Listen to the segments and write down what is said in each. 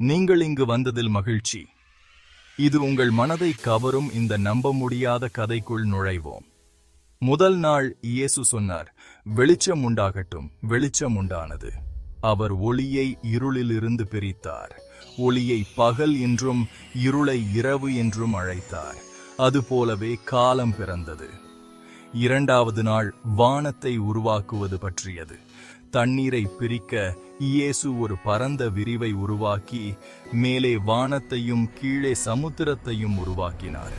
நீங்கள் இங்கு வந்ததில் மகிழ்ச்சி. இது உங்கள் மனதை கவரும் இந்த நம்ப முடியாத கதைக்குள் நுழைவோம். முதல் நாள் இயேசு சொன்னார் வெளிச்சம் உண்டாகட்டும் வெளிச்சம் உண்டானது. அவர் ஒளியை இருளிலிருந்து பிரித்தார். ஒளியை பகல் என்றும் இருளை இரவு என்றும் அழைத்தார். அதுபோலவே காலம் பிறந்தது. இரண்டாவது நாள் வானத்தை உருவாக்குவது பற்றியது. தண்ணீரை பிரிக்க இயேசு ஒரு பரந்த விரிவை உருவாக்கி மேலே வானத்தையும் கீழே சமுத்திரத்தையும் உருவாக்கினார்.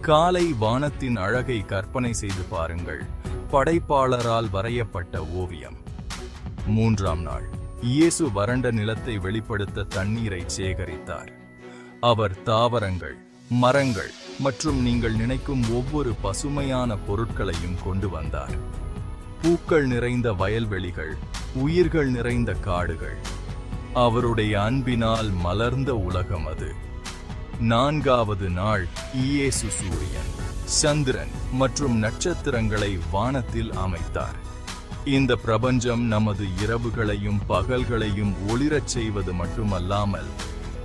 காலை வானத்தின் அழகை கற்பனை செய்து பாருங்கள். படைப்பாளரால் வரையப்பட்ட ஓவியம். மூன்றாம் நாள் இயேசு வறண்ட நிலத்தை வெளிப்படுத்த தண்ணீரை சேகரித்தார். அவர் தாவரங்கள் மரங்கள் மற்றும் நீங்கள் நினைக்கும் ஒவ்வொரு பசுமையான பொருட்களையும் கொண்டு வந்தார். பூக்கள் நிறைந்த வயல்வெளிகள் உயிர்கள் நிறைந்த காடுகள். அவருடைய அன்பினால் மலர்ந்த உலகம் அது. நான்காவது நாள் இயேசு சூரியன் சந்திரன் மற்றும் நட்சத்திரங்களை வானத்தில் அமைத்தார். இந்த பிரபஞ்சம் நமது இரவுகளையும் பகல்களையும் ஒளிரச் செய்வது மட்டுமல்லாமல்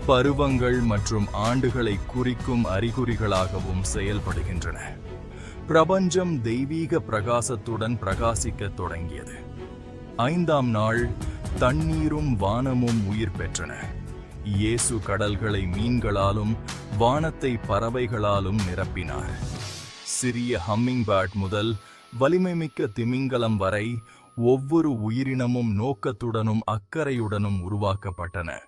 பருவங்கள் மற்றும் ஆண்டுகளை குறிக்கும் அறிகுறிகளாகவும் செயல்படுகின்றன. பிரபஞ்சம் தெய்வீக பிரகாசத்துடன் பிரகாசிக்கத் தொடங்கியது. ஐந்தாம் நாள் தண்ணீரும் வானமும் உயிர் பெற்றன. இயேசு கடல்களை மீன்களாலும் வானத்தை பறவைகளாலும் நிரப்பினார். சிறிய ஹம்மிங் பேர்ட் முதல் வலிமைமிக்க திமிங்கலம் வரை ஒவ்வொரு உயிரினமும் நோக்கத்துடனும் அக்கறையுடனும் உருவாக்கப்பட்டன.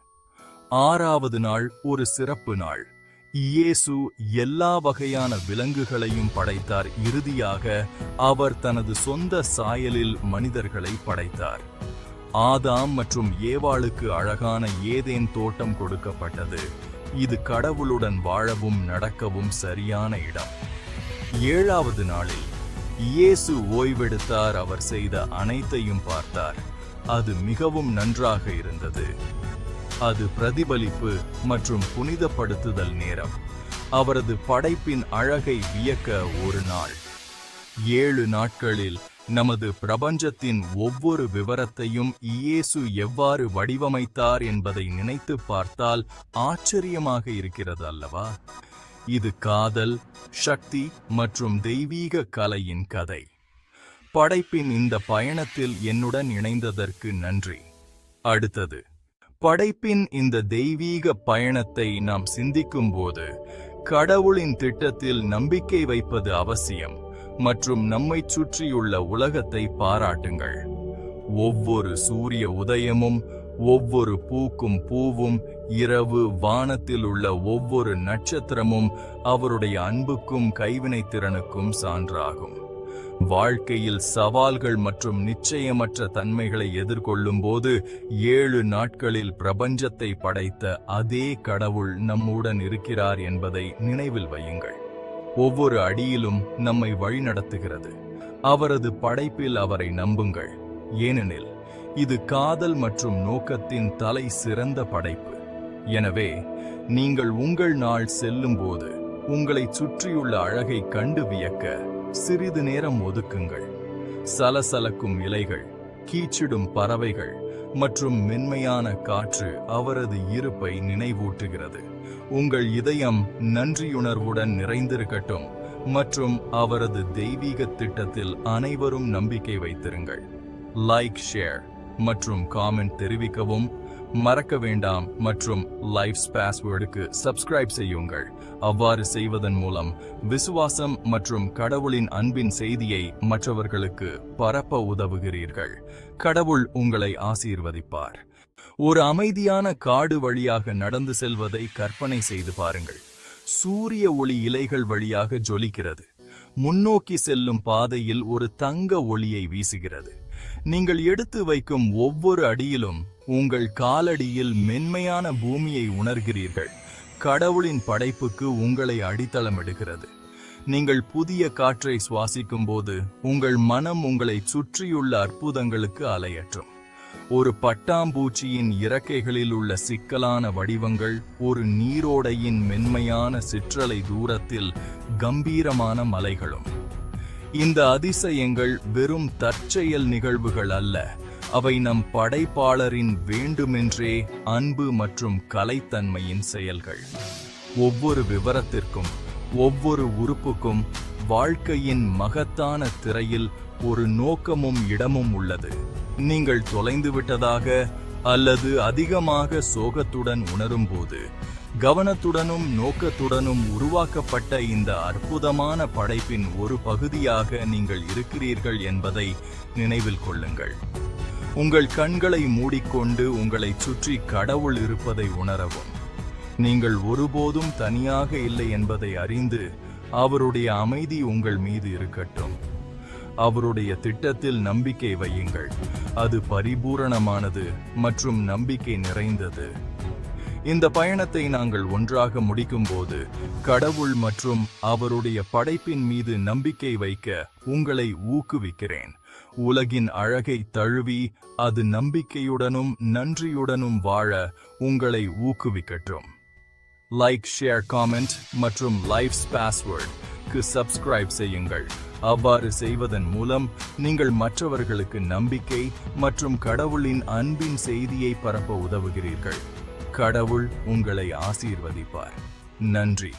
ஆறாவது நாள் ஒரு சிறப்பு நாள். இயேசு எல்லா வகையான விலங்குகளையும் படைத்தார். இறுதியாக அவர் தனது சொந்த சாயலில் மனிதர்களை படைத்தார். ஆதாம் மற்றும் ஏவாளுக்கு அழகான ஏதேன் தோட்டம் கொடுக்கப்பட்டது. இது கடவுளுடன் வாழவும் நடக்கவும் சரியான இடம். ஏழாவது நாளில் இயேசு ஓய்வெடுத்தார். அவர் செய்த அனைத்தையும் பார்த்தார். அது மிகவும் நன்றாக இருந்தது. அது பிரதிபலிப்பு மற்றும் புனிதப்படுத்துதல் நேரம். அவரது படைப்பின் அழகை வியக்க ஒரு நாள். ஏழு நாட்களில் நமது பிரபஞ்சத்தின் ஒவ்வொரு விவரத்தையும் இயேசு எவ்வாறு வடிவமைத்தார் என்பதை நினைத்து பார்த்தால் ஆச்சரியமாக இருக்கிறது அல்லவா? இது காதல் சக்தி மற்றும் தெய்வீக கலையின் கதை. படைப்பின் இந்த பயணத்தில் என்னுடன் இணைந்ததற்கு நன்றி. அடுத்தது படைப்பின் இந்த தெய்வீக பயணத்தை நாம் சிந்திக்கும்போது கடவுளின் திட்டத்தில் நம்பிக்கை வைப்பது அவசியம் மற்றும் நம்மைச் சுற்றியுள்ள உலகத்தை பாராட்டுங்கள். ஒவ்வொரு சூரிய உதயமும் ஒவ்வொரு பூக்கும் பூவும் இரவு வானத்தில் உள்ள ஒவ்வொரு நட்சத்திரமும் அவருடைய அன்புக்கும் கைவினைத்திறனுக்கும் சான்றாகும். வாழ்க்கையில் சவால்கள் மற்றும் நிச்சயமற்ற தன்மைகளை எதிர்கொள்ளும் போது ஏழு நாட்களில் பிரபஞ்சத்தை படைத்த அதே கடவுள் நம்முடன் இருக்கிறார் என்பதை நினைவில் வையுங்கள். ஒவ்வொரு அடியிலும் நம்மை வழிநடத்துகிறது. அவரது படைப்பில் அவரை நம்புங்கள். ஏனெனில் இது காதல் மற்றும் நோக்கத்தின் தலை சிறந்த படைப்பு. எனவே நீங்கள் உங்கள் நாள் செல்லும்போது உங்களைச் சுற்றியுள்ள அழகை கண்டு வியக்க சிறிது நேரம் ஒதுக்குங்கள். சலசலக்கும் இலைகள் கீச்சிடும் பறவைகள் மற்றும் மென்மையான காற்று அவரது இருப்பை நினைவூட்டுகிறது. உங்கள் இதயம் நன்றியுணர்வுடன் நிறைந்திருக்கட்டும் மற்றும் அவரது தெய்வீக திட்டத்தில் அனைவரும் நம்பிக்கை வைத்திருங்கள். லைக் ஷேர் மற்றும் காமெண்ட் தெரிவிக்கவும் மறக்க வேண்டாம் மற்றும் லைஃப் பாஸ்வேர்டுக்கு சப்ஸ்கிரைப் செய்யுங்கள். அவ்வாறு செய்வதன் மூலம் விசுவாசம் மற்றும் கடவுளின் அன்பின் செய்தியை மற்றவர்களுக்கு பரப்ப உதவுகிறீர்கள். கடவுள் உங்களை ஆசீர்வதிப்பார். ஒரு அமைதியான காடு வழியாக நடந்து செல்வதை கற்பனை செய்து பாருங்கள். சூரிய ஒளி இலைகள் வழியாக ஜொலிக்கிறது. முன்னோக்கி செல்லும் பாதையில் ஒரு தங்க ஒளியை வீசுகிறது. நீங்கள் எடுத்து வைக்கும் ஒவ்வொரு அடியிலும் உங்கள் காலடியில் மென்மையான பூமியை உணர்கிறீர்கள். கடவுளின் படைப்புக்கு உங்களை அடித்தளமிடுகிறது. நீங்கள் புதிய காற்றை சுவாசிக்கும் போது உங்கள் மனம் உங்களை சுற்றியுள்ள அற்புதங்களுக்கு அலையற்றும். ஒரு பட்டாம்பூச்சியின் இறக்கைகளில் உள்ள சிக்கலான வடிவங்கள் ஒரு நீரோடையின் மென்மையான சிற்றலை தூரத்தில் கம்பீரமான மலைகளும். இந்த அதிசயங்கள் வெறும் தற்செயல் நிகழ்வுகள் அல்ல. அவை நம் படைப்பாளரின் வேண்டுமென்றே அன்பு மற்றும் கலைத்தன்மையின் செயல்கள். ஒவ்வொரு விவரத்திற்கும் ஒவ்வொரு உறுப்புக்கும் வாழ்க்கையின் மகத்தான திரையில் ஒரு நோக்கமும் இடமும் உள்ளது. நீங்கள் தொலைந்து விட்டதாக அல்லது அதிகமாக சோகத்துடன் உணரும்போது கவனத்துடனும் நோக்கத்துடனும் உருவாக்கப்பட்ட இந்த அற்புதமான படைப்பின் ஒரு பகுதியாக நீங்கள் இருக்கிறீர்கள் என்பதை நினைவில் கொள்ளுங்கள். உங்கள் கண்களை மூடிக்கொண்டு உங்களைச் சுற்றி கடவுள் இருப்பதை உணரவும். நீங்கள் ஒருபோதும் தனியாக இல்லை என்பதை அறிந்து அவருடைய அமைதி உங்கள் மீது இருக்கட்டும். அவருடைய திட்டத்தில் நம்பிக்கை வையுங்கள். அது பரிபூரணமானது மற்றும் நம்பிக்கை நிறைந்தது. இந்த பயணத்தை நாங்கள் ஒன்றாக முடிக்கும்போது கடவுள் மற்றும் அவருடைய படைப்பின் மீது நம்பிக்கை வைக்க உங்களை ஊக்குவிக்கிறேன். உலகின் அழகை தழுவி அது நம்பிக்கையுடனும் நன்றியுடனும் வாழ உங்களை ஊக்குவிக்கட்டும். லைக் ஷேர் காமெண்ட் மற்றும் லைஃப்ஸ் பாஸ்வேர்டுக்கு சப்ஸ்கிரைப் செய்யுங்கள். அவ்வாறு செய்வதன் மூலம் நீங்கள் மற்றவர்களுக்கு நம்பிக்கை மற்றும் கடவுளின் அன்பின் செய்தியை பரப்ப உதவுகிறீர்கள். கடவுள் உங்களை ஆசீர்வதிப்பார். நன்றி.